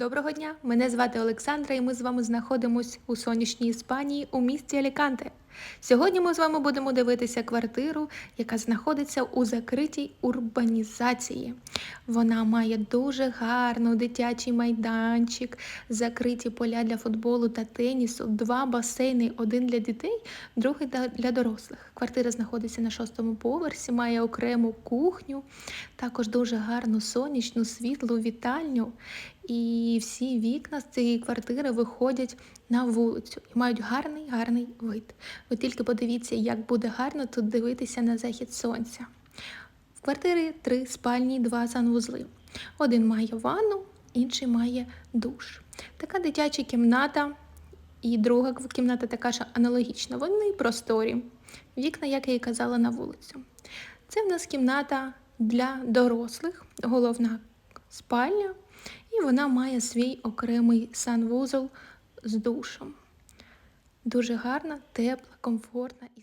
Доброго дня! Мене звати Олександра, і ми з вами знаходимось у сонячній Іспанії у місті Аліканте. Сьогодні ми з вами будемо дивитися квартиру, яка знаходиться у закритій урбанізації. Вона має дуже гарний дитячий майданчик, закриті поля для футболу та тенісу, два басейни, один для дітей, другий для- дорослих. Квартира знаходиться на шостому поверсі, має окрему кухню, також дуже гарну сонячну світлу вітальню. І всі вікна з цієї квартири виходять на вулицю і мають гарний гарний вид. Ви тільки подивіться, як буде гарно тут дивитися на захід сонця. В квартирі три спальні, два санвузли. Один має ванну, інший має душ. Така дитяча кімната і друга кімната така ж аналогічна. Вони просторі. Вікна, як я і казала, на вулицю. Це в нас кімната для дорослих, головна спальня, і вона має свій окремий санвузол з душем. Дуже гарна, тепла, комфортна і